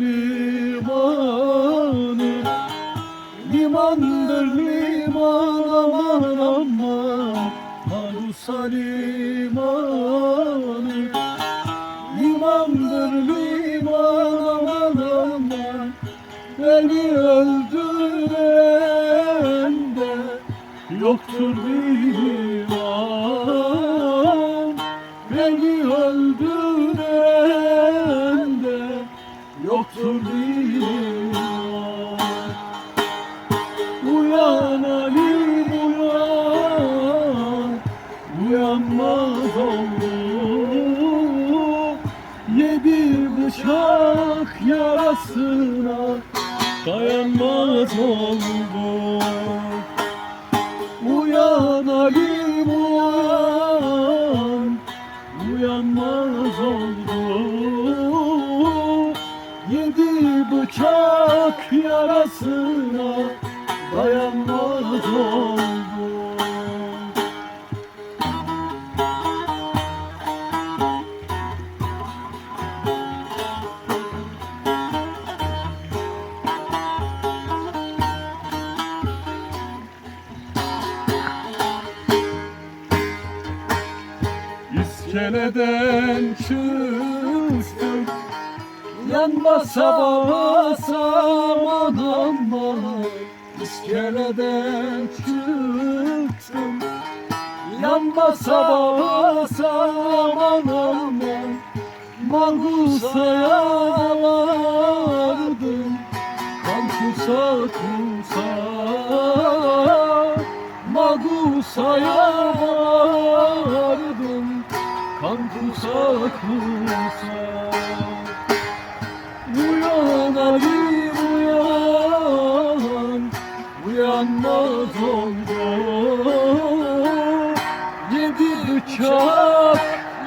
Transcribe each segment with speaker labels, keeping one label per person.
Speaker 1: limanı Limandır liman aman aman. Marusa limanı Limandır liman aman aman. Beni öldüren de yoktur divan divan Uyan Ali uyan. Uyanmaz oldu Yedi bıçak yarasına Dayanmaz oldu Uyan Ali Yedi bıçak yarasına dayanmaz oldu. İskeleden çıktım Yan basa basa aman aman İskeleden çıktım. Yan basa basa aman aman Magusa'ya vardım. Kan kusa kusa Magusa'ya vardım. Kan kusa bıçak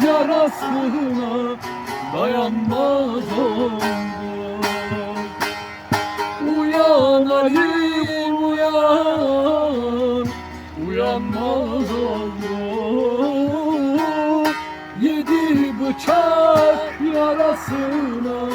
Speaker 1: yarasına Dayanmaz oldu Uyan Ali uyan. Uyanmaz oldu Yedi bıçak yarasına